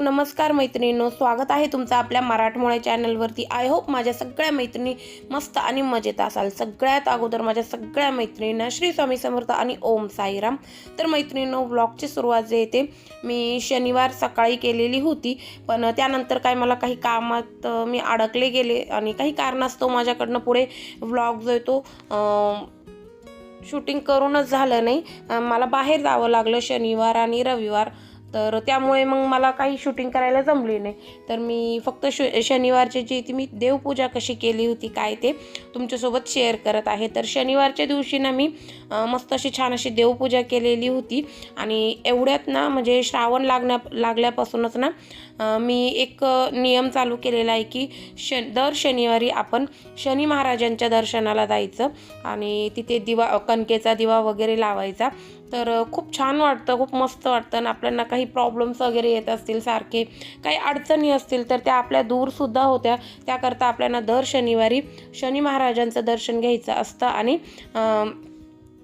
नमस्कार मैत्रिणींनो स्वागत आहे तुमचं आपल्या मराठमोळ्या चॅनलवरती. आय होप माझ्या सगळ्या मैत्रिणी मस्त आणि मजेत असाल. सगळ्यात अगोदर माझ्या सगळ्या मैत्रिणींना श्री स्वामी समर्थ आणि ओम साईराम. तर मैत्रिणींनो ब्लॉगची सुरुवात जे येते मी शनिवार सकाळी केलेली होती. पण त्यानंतर काय मला काही कामात मी अडकले गेले आणि काही कारणास्तव माझ्याकडनं पुढे व्लॉग जो येतो तो शूटिंग करूनच झालं नाही. मला बाहेर जावं लागलं शनिवार आणि रविवार. तर त्यामुळे मग मला काही शूटिंग करायला जमली नाही. तर मी फक्त श शनिवारची जी ती मी देवपूजा कशी केली होती काय ते तुमच्यासोबत शेअर करत आहे. तर शनिवारच्या दिवशी ना मी मस्त अशी छान अशी देवपूजा केलेली होती. आणि एवढ्यात ना म्हणजे श्रावण लागण्या लागल्यापासूनच ना मी एक नियम चालू केलेला आहे की श दर शनिवारी आपण शनी महाराजांच्या दर्शनाला जायचं आणि तिथे दिवा कणकेचा दिवा वगैरे लावायचा. तर खूप छान वाटतं खूप मस्त वाटतं आणि आपल्याला काही प्रॉब्लेम्स वगैरे येत असतील सारखे काही अडचणी असतील तर त्या आपल्या दूरसुद्धा होत्या. त्याकरता आपल्याला दर शनिवारी शनी महाराजांचं दर्शन घ्यायचं असतं आणि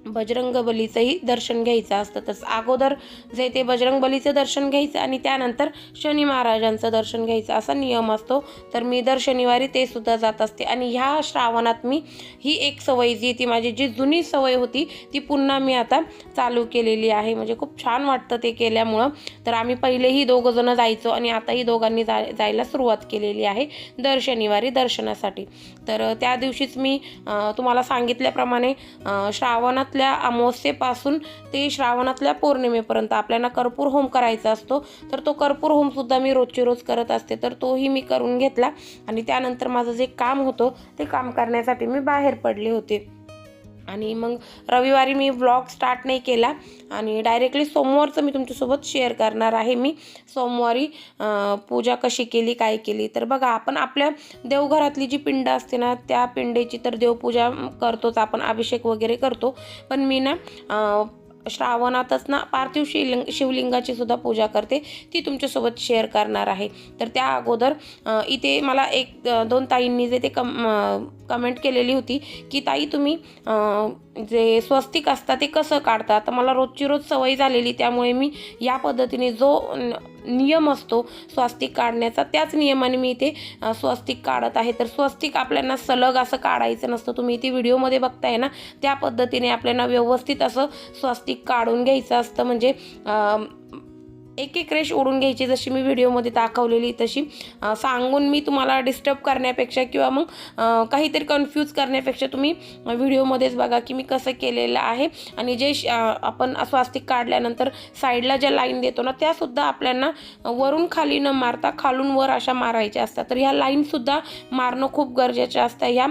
बजरंग बलीचंही दर्शन घ्यायचं असतं. तसं अगोदर जे ते बजरंग बलीचं दर्शन घ्यायचं आणि त्यानंतर शनी महाराजांचं दर्शन घ्यायचं असा नियम असतो. तर मी दर शनिवारी ते सुद्धा जात असते. आणि ह्या श्रावणात मी ही एक सवय जी ती माझी जी जुनी सवय होती ती पुन्हा मी आता चालू केलेली आहे. म्हणजे खूप छान वाटतं ते केल्यामुळं. तर आम्ही पहिलेही दोघंजणं जायचो आणि आताही दोघांनी जाय जायला सुरुवात केलेली आहे दर शनिवारी दर्शनासाठी. तर त्या दिवशीच मी तुम्हाला सांगितल्याप्रमाणे श्रावणात श्रावणातल्या अमावस्येपासून ते श्रावणातल्या पौर्णिमेपर्यंत आपल्याला कर्पूर होम करायचा असतो. तर तो कर्पूर होमसुद्धा मी रोजची रोज करत असते. तर तोही मी करून घेतला आणि त्यानंतर माझं जे काम होतं ते काम करण्यासाठी मी बाहेर पडले होते. आणि मग रविवारी मी व्लॉग स्टार्ट नाही केला. आणि डायरेक्टली सोमवारचं मी तुमच्यासोबत शेअर करणार आहे मी. सोमवारी पूजा कशी केली काय केली. तर बघा आपण आपल्या देवघरातली जी पिंड असते ना त्या पिंडेची तर देवपूजा करतोच आपण अभिषेक वगैरे करतो. पण मी ना श्रावणातच ना पार्थिव शिवलिंग शिवलिंगाची सुद्धा पूजा करते. ती तुमच्यासोबत शेअर करणार आहे. तर त्या अगोदर इथे मला एक दोन ताईंनी जे ते कम कमेंट केलेली होती की ताई तुम्ही जे स्वस्तिक असतात ते कसं काढता? तर मला रोजची रोज सवय झालेली त्यामुळे मी या पद्धतीने जो नियम असतो स्वस्तिक काढण्याचा. त्याच नियमाने मी इथे स्वस्तिक काढत आहे. तर स्वस्तिक आपल्याला सलग असं काढायचं नसतं. तुम्ही इथे व्हिडिओमध्ये बघताय ना त्या पद्धतीने आपल्याला व्यवस्थित असं स्वस्तिक काढून घ्यायचं असतं. म्हणजे एक एक रेश ओढून घ्यायची. जशी मी व्हिडिओमध्ये दाखवलेली तशी सांगून मी तुम्हाला डिस्टर्ब करण्यापेक्षा किंवा मग काहीतरी कन्फ्यूज करण्यापेक्षा तुम्ही व्हिडिओमध्येच बघा की मी कसं केलेलं आहे. आणि जे श- आपण स्वास्तिक काढल्यानंतर साईडला ज्या लाईन देतो ना त्यासुद्धा आपल्याला वरून खाली न मारता खालून वर अशा मारायच्या असतात. तर ह्या लाईनसुद्धा मारणं खूप गरजेचं असतं. ह्या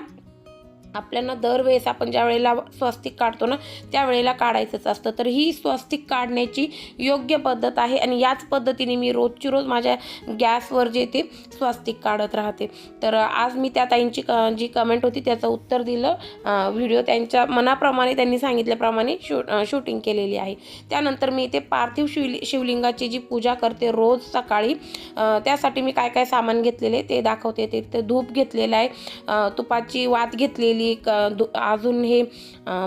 आपल्याला दरवेळेस आपण ज्या वेळेला स्वस्तिक काढतो ना त्यावेळेला काढायचंच असतं. तर ही स्वस्तिक काढण्याची योग्य पद्धत आहे आणि याच पद्धतीने मी रोजची रोज माझ्या गॅसवर जे ते स्वस्तिक काढत राहते. तर आज मी त्या ताईंची क जी कमेंट होती त्याचं उत्तर दिलं. व्हिडिओ त्यांच्या मनाप्रमाणे त्यांनी सांगितल्याप्रमाणे शू शूटिंग केलेली आहे. त्यानंतर मी इथे पार्थिव शिव शिवलिंगाची जी पूजा करते रोज सकाळी त्यासाठी मी काय काय सामान घेतलेले ते दाखवते. ते ते धूप घेतलेलं आहे. तुपाची वात घेतलेली क दु अजून हे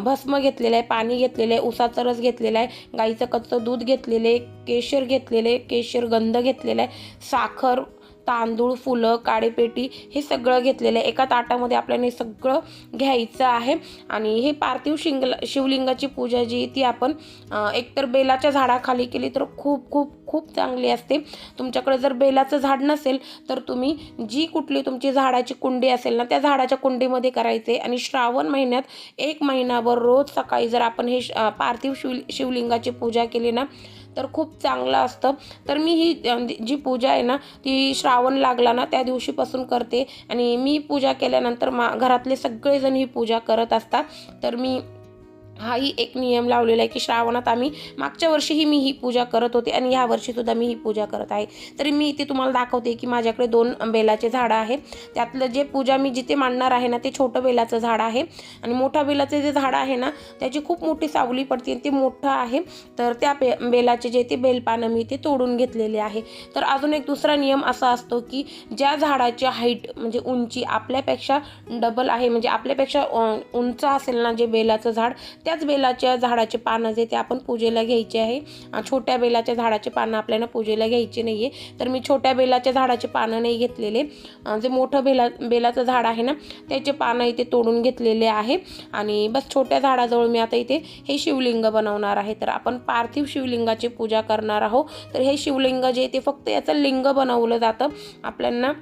भस्म घेतलेलं आहे पाणी घेतलेलं आहे उसाचा रस घेतलेला आहे गाईचं कच्चं दूध घेतलेलं आहे केशर घेतलेले केशर गंध घेतलेला आहे साखर तांदूळ फुलं काळेपेटी हे सगळं घेतलेलं आहे. एका ताटामध्ये आपल्याला हे सगळं घ्यायचं आहे. आणि हे पार्थिव शिंगला शिवलिंगाची पूजा जी ती आपण एकतर बेलाच्या झाडाखाली केली तर खूप खूप खूप चांगली असते. तुमच्याकडे जर बेलाचं झाड नसेल तर तुम्ही जी कुठली तुमची झाडाची कुंडी असेल ना त्या झाडाच्या कुंडीमध्ये करायचे. आणि श्रावण महिन्यात एक महिनाभर रोज सकाळी जर आपण हे श- पार्थिव शिव शिवलिंगाची पूजा केली ना तर खूप चांगलं असतं. तर मी ही जी पूजा आहे ना ती श्रावण लागला ना त्या दिवशीपासून करते. आणि मी पूजा केल्यानंतर मा घरातले सगळेजण ही पूजा करत असतात. तर मी हाही एक नियम लावलेला आहे की श्रावणात आम्ही मागच्या वर्षीही मी ही पूजा करत होते आणि ह्या वर्षीसुद्धा मी ही पूजा करत आहे. तरी मी इथे तुम्हाला दाखवते की माझ्याकडे दोन बेलाचे झाडं आहे त्यातलं जे पूजा मी जिथे मांडणार आहे ना ते छोटं बेलाचं झाड आहे. आणि मोठ्या बेलाचं जे झाड आहे ना त्याची खूप मोठी सावली पडते आणि ते मोठं आहे. तर त्या बे बेलाचे जे ते बेलपानं मी ते तोडून घेतलेले आहे. तर अजून एक दुसरा नियम असा असतो की ज्या झाडाची हाईट म्हणजे उंची आपल्यापेक्षा डबल आहे म्हणजे आपल्यापेक्षा उंच असेल ना जे बेलाचं झाड त्याच बेलाच्या झाडाचे पानं जे ते आपण पूजेला घ्यायचे आहे. छोट्या बेलाच्या झाडाचे पानं आपल्याला पूजेला घ्यायचे नाही आहे तर मी छोट्या बेलाच्या झाडाचे पानं नाही घेतलेले. जे मोठं बेला बेलाचं झाड आहे ना त्याचे पानं इथे तोडून घेतलेले आहे. आणि बस छोट्या झाडाजवळ मी आता इथे हे शिवलिंग बनवणार आहे. तर आपण पार्थिव शिवलिंगाची पूजा करणार आहोत. तर हे शिवलिंग जे आहे ते फक्त याचं लिंग बनवलं जातं. आपल्यांना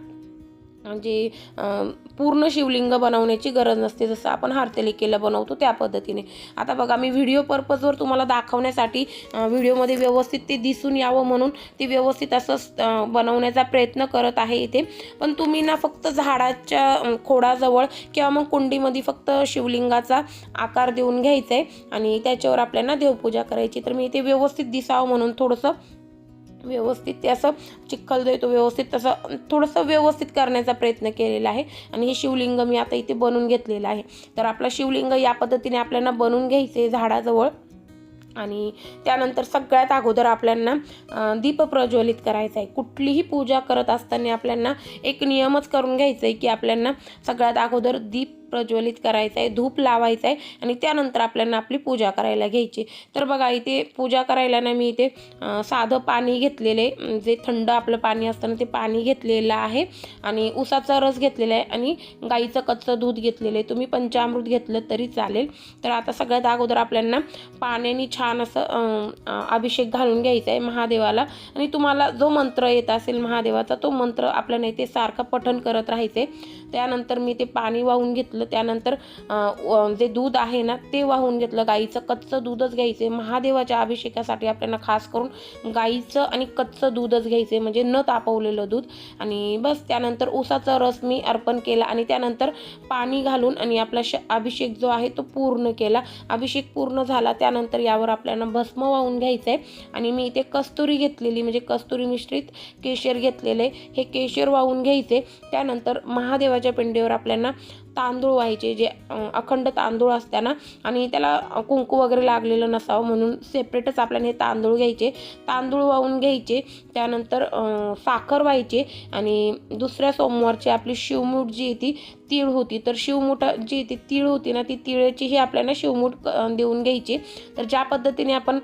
म्हणजे पूर्ण शिवलिंग बनवण्याची गरज नसते जसं आपण हारतेलिकेला बनवतो त्या पद्धतीने. आता बघा मी व्हिडिओ पर्पजवर तुम्हाला दाखवण्यासाठी व्हिडिओमध्ये व्यवस्थित ते दिसून यावं म्हणून ते व्यवस्थित असं बनवण्याचा प्रयत्न करत आहे इथे. पण तुम्ही ना फक्त झाडाच्या खोडाजवळ किंवा मग कुंडीमध्ये फक्त शिवलिंगाचा आकार देऊन घ्यायचा आहे आणि त्याच्यावर आपल्याला देवपूजा करायची. तर मी इथे व्यवस्थित दिसावं म्हणून थोडंसं व्यवस्थित ते असं चिखल जो येतो व्यवस्थित तसं थोडंसं व्यवस्थित करण्याचा प्रयत्न केलेला आहे. आणि हे शिवलिंग मी आता इथे बनवून घेतलेलं आहे. तर आपला शिवलिंग या पद्धतीने आपल्याला बनवून घ्यायचे झाडाजवळ. आणि त्यानंतर सगळ्यात अगोदर आपल्यांना दीप प्रज्वलित करायचा आहे. कुठलीही पूजा करत असताना आपल्यांना एक नियमच करून घ्यायचा आहे की आपल्यांना सगळ्यात अगोदर दीप प्रज्वलित करायचा आहे धूप लावायचा आहे आणि त्यानंतर आपल्याला आपली पूजा करायला घ्यायची. तर बघा इथे पूजा करायला ना मी इथे साधं पाणी घेतलेले आहे. जे थंड आपलं पाणी असतं ना ते पाणी घेतलेलं आहे. आणि उसाचा रस घेतलेला आहे आणि गाईचं कच्चं दूध घेतलेलं आहे. तुम्ही पंचामृत घेतलं तरी चालेल. तर आता सगळ्यात अगोदर आपल्याला पाण्याने छान असं अभिषेक घालून घ्यायचा आहे महादेवाला. आणि तुम्हाला जो मंत्र येत असेल महादेवाचा तो मंत्र आपल्याला इथे सारखं पठण करत राहायचे त्यानंतर मी ते पाणी वाहून घेतलं त्यानंतर जे दूध आहे ना ते वाहून घेतलं गाईचं. कच्चं दूधच घ्यायचे महादेवाच्या अभिषेकासाठी आपल्याला खास करून गाईचं आणि कच्चं दूधच घ्यायचे म्हणजे न तापवलेलं दूध. आणि बस त्यानंतर ऊसाचा रस मी अर्पण केला आणि त्यानंतर पाणी घालून आणि आपला श अभिषेक जो आहे तो पूर्ण केला. अभिषेक पूर्ण झाला. त्यानंतर यावर आपल्याला भस्म वाहून घ्यायचं आहे आणि मी इथे कस्तुरी घेतलेली म्हणजे कस्तुरी मिश्रित केशर घेतलेले हे केशर वाहून घ्यायचे त्यानंतर महादेवाच्या पिंडीवर आपल्याला तांदूळ व्हायचे जे अखंड तांदूळ असताना आणि त्याला कुंकू वगैरे लागलेलं नसावं म्हणून सेपरेटच आपल्याला हे तांदूळ घ्यायचे. तांदूळ वाहून घ्यायचे त्यानंतर साखर व्हायचे आणि दुसऱ्या सोमवारची आपली शिवमूठ जी आहे ती तीळ होती. तर शिवमूठ जी ती तीळ होती ना ती तिळाचीही आपल्याला शिवमूठ देऊन घ्यायची. तर ज्या पद्धतीने आपण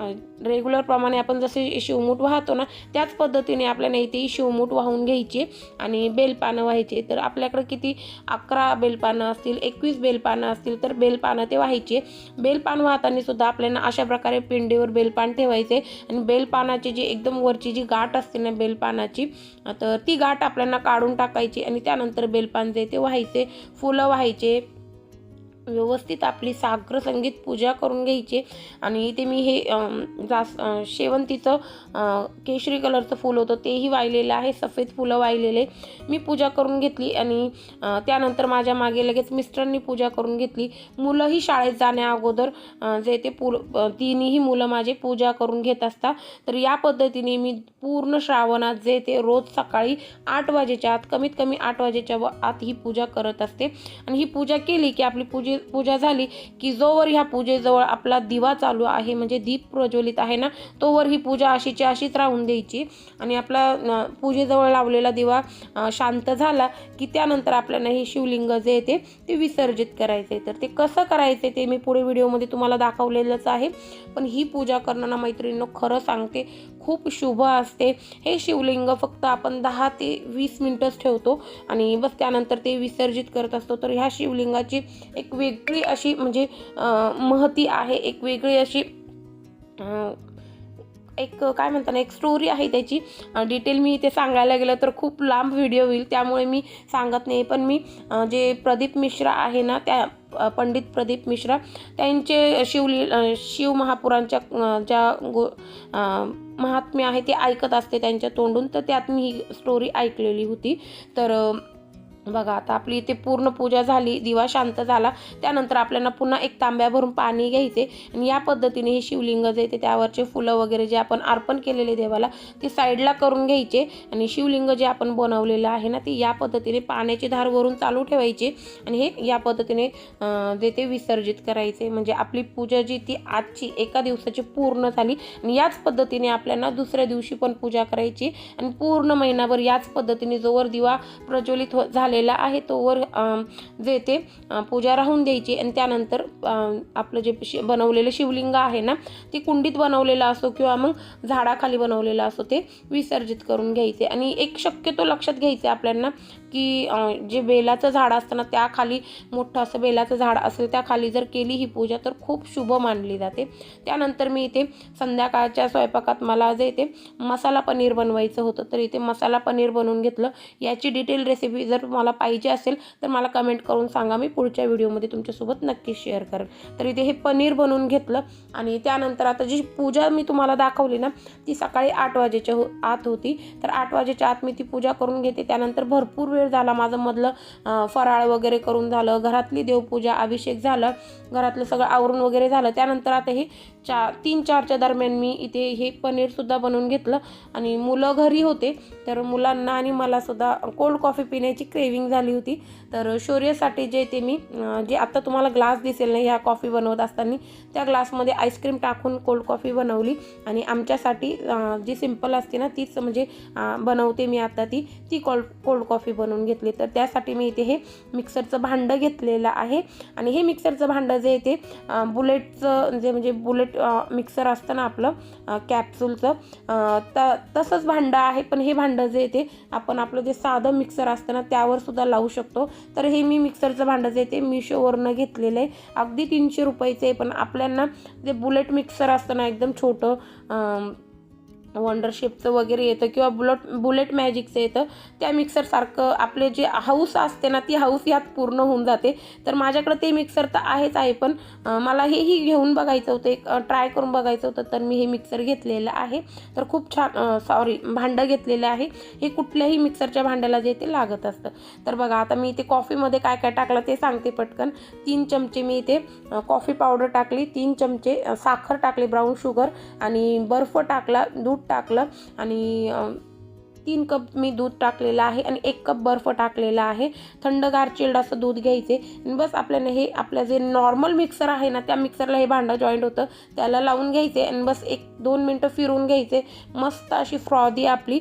रेग्युलरप्रमाणे आपण जसे शिवमूठ वाहतो ना त्याच पद्धतीने आपल्याला इथे शिवमूठ वाहून घ्यायची आणि बेलपानं व्हायचे. तर आपल्याकडे किती अकरा बेलपानं असतील एकवीस बेलपानं असतील तर बेलपानं ते व्हायचे. बेलपान वाहताना सुद्धा आपल्याला अशा प्रकारे पिंडीवर बेलपान ठेवायचे आणि बेलपानाची जी एकदम वरची जी गाठ असते ना बेलपानाची तर ती गाठ आपल्याला काढून टाकायची आणि त्यानंतर बेलपान जे ते व्हायचे फुलं व्हायचे. व्यवस्थित आपली साग्र संगीत पूजा करून घ्यायची. आणि इथे मी हे जास शेवंतीचं केशरी कलरचं फूल होतं तेही वाहिलेलं आहे. सफेद फुलं वाहिलेले. मी पूजा करून घेतली आणि त्यानंतर माझ्या मागे लगेच मिस्टरांनी पूजा करून घेतली. मुलंही शाळेत जाण्या अगोदर जे ते पु तिन्ही मुलं माझे पूजा करून घेत असतात. तर या पद्धतीने मी पूर्ण श्रावणात जे ते रोज सकाळी आठ वाजेच्या आत कमीत कमी आठ वाजेच्या व आत ही पूजा करत असते. आणि ही पूजा केली की आपली पूजे पूजा झाली की जोवर ह्या पूजेजवळ आपला दिवा चालू आहे म्हणजे दीप प्रज्वलित आहे ना तोवर ही पूजा अशीची अशीच राहून द्यायची. आणि आपला पूजेजवळ लावलेला दिवा शांत झाला की त्यानंतर आपल्याला हे शिवलिंग जे येते ते ते विसर्जित करायचे तर ते कसं करायचे ते मी पुढे व्हिडिओमध्ये तुम्हाला दाखवलेलंच आहे. पण ही पूजा करताना मैत्रिणींनो खरं सांगते खूप शुभ असते. हे शिवलिंग फक्त आपण दहा ते वीस मिनटंच ठेवतो आणि बस त्यानंतर ते विसर्जित करत असतो. तर ह्या शिवलिंगाची एक वेगळी अशी म्हणजे महती आहे. एक वेगळी अशी एक काय म्हणतात एक स्टोरी आहे त्याची. डिटेल मी इथे सांगायला गेलं तर खूप लांब व्हिडिओ होईल. त्यामुळे मी सांगत नाही. पण मी जे प्रदीप मिश्रा आहे ना त्या पंडित प्रदीप मिश्रा त्यांचे शिवली शिव महापुरांच्या ज्या गो महात्म्य आहे ते ऐकत असते त्यांच्या तोंडून तर त्यात मी ही स्टोरी ऐकलेली होती. तर बघा आता आपली इथे पूर्ण पूजा झाली दिवा शांत झाला त्यानंतर आपल्याला पुन्हा एक तांब्या भरून पाणी घ्यायचे आणि या पद्धतीने हे शिवलिंग जे ते त्यावरचे फुलं वगैरे जे आपण अर्पण केलेले देवाला ते साईडला करून घ्यायचे आणि शिवलिंग जे आपण बनवलेलं आहे ना ते या पद्धतीने पाण्याची धार वरून चालू ठेवायचे आणि हे या पद्धतीने जे ते विसर्जित करायचे. म्हणजे आपली पूजा जी ती आजची एका दिवसाची पूर्ण झाली आणि याच पद्धतीने आपल्याला दुसऱ्या दिवशी पण पूजा करायची आणि पूर्ण महिनाभर याच पद्धतीने जोवर दिवा प्रज्वलित हो झाला झालेला आहे तोवर जे ते पूजा राहून द्यायची. आणि त्यानंतर आपलं जे शि बनवलेलं शिवलिंग आहे ना ते कुंडीत बनवलेलं असो किंवा मग झाडाखाली बनवलेलं असो ते विसर्जित करून घ्यायचे. आणि एक शक्यतो लक्षात घ्यायचे आपल्याला की जे बेलाचं झाड असतं ना त्याखाली मोठं असं बेलाचं झाड असेल त्याखाली जर केली ही पूजा तर खूप शुभ मानली जाते. त्यानंतर मी इथे संध्याकाळच्या स्वयंपाकात मला जे इथे मसाला पनीर बनवायचं होतं तर इथे मसाला पनीर बनवून घेतलं. याची डिटेल रेसिपी जर मला पाहिजे असेल तर मला कमेंट करून सांगा. मी पुढच्या व्हिडिओमध्ये तुमच्यासोबत नक्की शेअर करेन. तर इथे हे पनीर बनवून घेतलं आणि त्यानंतर आता जी पूजा मी तुम्हाला दाखवली ना ती सकाळी आठ वाजेच्या हो आत होती. तर आठ वाजेच्या आत मी ती पूजा करून घेते. त्यानंतर भरपूर वेळ झाला. माझं मधलं फराळ वगैरे करून झालं. घरातली देवपूजा अभिषेक झालं. घरातलं सगळं आवरून वगैरे झालं. त्यानंतर आता हे चार तीन चारच्या दरम्यान मी इथे हे पनीरसुद्धा बनवून घेतलं. आणि मुलं घरी होते तर मुलांना आणि मला सुद्धा कोल्ड कॉफी पिण्याची क्रेविंग झाली होती. तर शौर्यसाठी जे ते मी जे आत्ता तुम्हाला ग्लास दिसेल ना ह्या कॉफी बनवत असताना त्या ग्लासमध्ये आईस्क्रीम टाकून कोल्ड कॉफी बनवली. आणि आमच्यासाठी जी सिंपल असते ना तीच म्हणजे बनवते मी आता ती ती कोल्ड कोल्ड कॉफी बनवून घेतली. तर त्यासाठी मी इथे हे मिक्सरचं भांडं घेतलेलं आहे. आणि हे मिक्सरचं भांडं जे आहे ते बुलेटचं जे म्हणजे बुलेट सेपरेट मिक्सर असतं ना आपलं कॅप्सूलचं त तसंच भांडं आहे पण हे भांडं जे येते आपण आपलं जे साधं मिक्सर असतं ना त्यावर सुद्धा लावू शकतो. तर हे मी मिक्सरचं भांडं जे येते ते मिशोवरनं घेतलेलं आहे. अगदी तीनशे रुपयाचं आहे पण आपल्यांना जे बुलेट मिक्सर असतं ना एकदम छोटं वंडरशिपचं वंडर शेपचं वगैरे येतं किंवा बुलट बुलेट मॅजिकचं येतं त्या मिक्सरसारखं आपले जे हाऊस असते ना ती हाऊस यात पूर्ण होऊन जाते. तर माझ्याकडे ते मिक्सर तर आहेच आहे पण मला हेही घेऊन बघायचं होतं एक ट्राय करून बघायचं होतं तर मी हे मिक्सर घेतलेलं आहे. तर खूप छान सॉरी भांडं घेतलेलं आहे. हे कुठल्याही मिक्सरच्या भांड्याला जे ते लागत असतं. तर बघा आता मी इथे कॉफीमध्ये काय काय टाकलं ते सांगते पटकन. तीन चमचे मी इथे कॉफी पावडर टाकली तीन चमचे साखर टाकली ब्राऊन शुगर आणि बर्फ टाकला दूध टाकलं आणि तीन कप मी दूध टाकलेलं आहे आणि एक कप बर्फ टाकलेला आहे. थंडगार चिल्ड असं दूध घ्यायचे. आणि बस आपल्याला हे आपलं जे नॉर्मल मिक्सर आहे ना त्या मिक्सरला हे भांडं जॉईंट होतं. त्याला लावून घ्यायचे आणि बस एक दोन मिनटं फिरून घ्यायचे. मस्त अशी फ्रॉदी आपली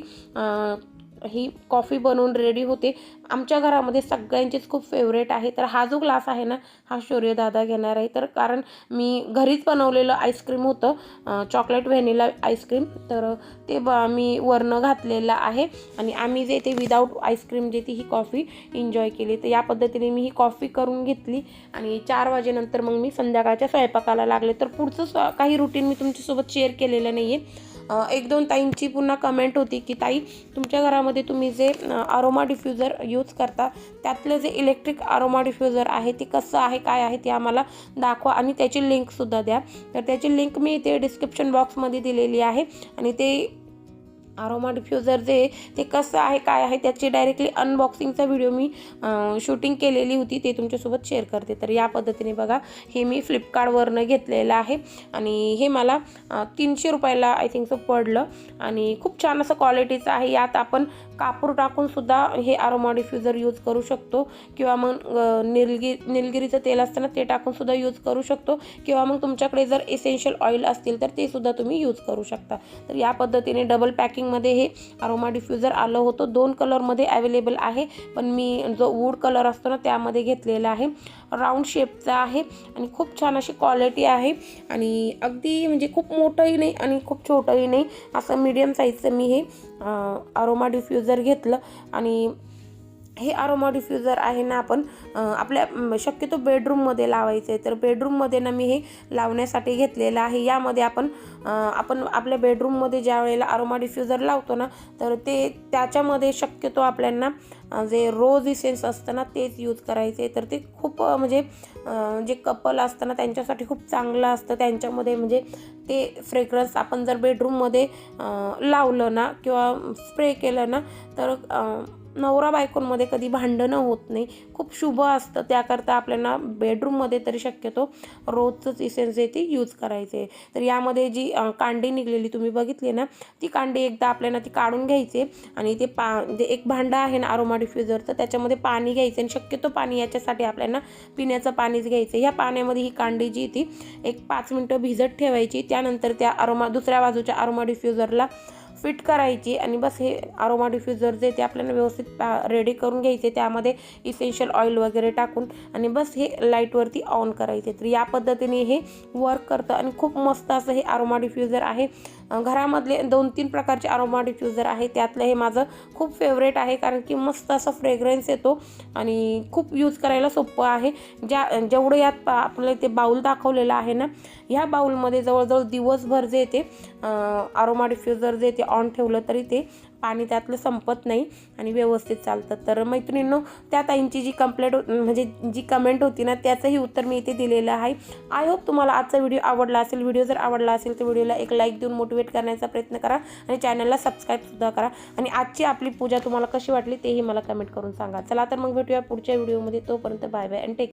ही कॉफी बनवून रेडी होते. आमच्या घरामध्ये सगळ्यांचीच खूप फेवरेट आहे. तर हा जो ग्लास आहे ना हा शौर्यदादा घेणार आहे. तर कारण मी घरीच बनवलेलं आईस्क्रीम होतं चॉकलेट व्हॅनिला आईस्क्रीम तर ते ब मी वरनं घातलेलं आहे. आणि आम्ही जे ते विदाऊट आईस्क्रीम जे ती ही कॉफी एन्जॉय केली. तर या पद्धतीने मी ही कॉफी करून घेतली. आणि चार वाजेनंतर मग मी संध्याकाळच्या स्वयंपाकाला लागले. तर पुढचं स्व- काही रुटीन मी तुमच्यासोबत शेअर केलेलं नाही आहे एक दोन ताईंची पुन्हा कमेंट होती की ताई तुमच्या घरामध्ये तुम्ही जे अरोमा डिफ्युजर यूज करता त्यातलं जे इलेक्ट्रिक अरोमा डिफ्युजर आहे ते कसं आहे काय आहे ते आम्हाला दाखवा आणि त्याची लिंकसुद्धा द्या. तर त्याची लिंक मी इथे डिस्क्रिप्शन बॉक्समध्ये दिलेली आहे आणि ते अरोमा डिफ्युजर जे आहे ते कसं आहे काय आहे त्याची डायरेक्टली अनबॉक्सिंगचा व्हिडिओ मी शूटिंग केलेली होती ते तुमच्यासोबत शेअर करते. तर या पद्धतीने बघा हे मी फ्लिपकार्टवरनं घेतलेलं आहे. आणि हे मला तीनशे रुपयाला आय थिंक सो पडलं. आणि खूप छान असं क्वालिटीचं आहे. यात आपण कापूर टाकून सुद्धा हे अरोमा डिफ्युजर यूज करू शकतो. किंवा मग निलगिरी निलगिरीचं तेल असतं ना ते टाकून सुद्धा यूज करू शकतो. किंवा मग तुमच्याकडे जर एसेन्शियल ऑइल असतील तर ते सुद्धा तुम्ही यूज करू शकता. तर या पद्धतीने डबल पॅकिंगमध्ये हे अरोमा डिफ्युजर आलं होतं. दोन कलरमध्ये अवेलेबल आहे. पण मी जो वूड कलर असतो ना त्यामध्ये घेतलेला आहे. राऊंड शेपचा आहे. आणि खूप छान अशी क्वालिटी आहे. आणि अगदी म्हणजे खूप मोठंही नाही आणि खूप छोटंही नाही. असं मीडियम साईजचं मी हे अरोमा डिफ्युजर घेतलं आणि हे अरोमा डिफ्युजर आहे ना आपण आपल्या शक्यतो बेडरूममध्ये लावायचं. आहे तर बेडरूममध्ये ना मी हे लावण्यासाठी घेतलेलं आहे. यामध्ये आपण आपण आपल्या बेडरूममध्ये ज्या वेळेला अरोमा डिफ्युजर लावतो ना तर ते त्याच्यामध्ये शक्यतो आपल्याला जे रोज इसेन्स असतं ना तेच यूज करायचे. तर ते खूप म्हणजे जे कपल असतं ना त्यांच्यासाठी खूप चांगलं असतं. त्यांच्यामध्ये म्हणजे ते फ्रेग्रन्स आपण जर बेडरूममध्ये लावलं ना किंवा स्प्रे केलं ना तर नवरा बायकोंमध्ये कधी भांडणं होत नाही. खूप शुभ असतं. त्याकरता आपल्याला बेडरूममध्ये तरी शक्यतो रोजचंच इसेन्स आहे ती यूज करायचे तर यामध्ये जी कांडी निघलेली तुम्ही बघितली ना ती कांडी एकदा आपल्याला ती काढून घ्यायची आणि ते पा जे एक भांडं आहे ना अरोमा डिफ्युजरचं त्याच्यामध्ये पाणी घ्यायचं आणि शक्यतो पाणी याच्यासाठी आपल्याला पिण्याचं पाणीच घ्यायचं ह्या पाण्यामध्ये ही कांडी जी ती एक पाच मिनटं भिजत ठेवायची. त्यानंतर त्या अरोमा दुसऱ्या बाजूच्या अरोमा डिफ्युजरला फिट करायची आणि बस हे अरोमा डिफ्युजर जे ते आपल्याला व्यवस्थित रेडी करून घ्यायचे त्यामध्ये इसेन्शियल ऑइल वगैरे टाकून आणि बस हे लाईटवरती ऑन करायचे. तर या पद्धतीने हे वर्क करतं आणि खूप मस्त असं हे अरोमा डिफ्युजर आहे. घरामधले दोन तीन प्रकारचे अरोमा डिफ्युजर आहे. त्यातलं हे माझं खूप फेवरेट आहे कारण की मस्त असा फ्रेग्रन्स येतो आणि खूप यूज करायला सोपं आहे. ज्या जेवढं यात पा- आपलं ते बाऊल दाखवलेलं आहे ना ह्या बाऊलमध्ये जवळजवळ दिवसभर जे ते अरोमा डिफ्युजर जे ते ऑन ठेवलं तरी ते पाणी त्यातलं संपत नाही आणि व्यवस्थित चालतं. तर मैत्रिणींनो त्या ताईंची जी कंप्लेंट म्हणजे जी कमेंट होती ना त्याचंही उत्तर मी इथे दिलेलं आहे. आय होप तुम्हाला आजचा व्हिडिओ आवडला असेल. व्हिडिओ जर आवडला असेल तर व्हिडिओला एक लाईक देऊन मोटिवेट करण्याचा प्रयत्न करा आणि चॅनलला सबस्क्राईबसुद्धा करा. आणि आजची आपली पूजा तुम्हाला कशी वाटली तेही मला कमेंट करून सांगा. चला तर मग भेटूया पुढच्या व्हिडिओमध्ये तोपर्यंत बाय बाय आणि टेक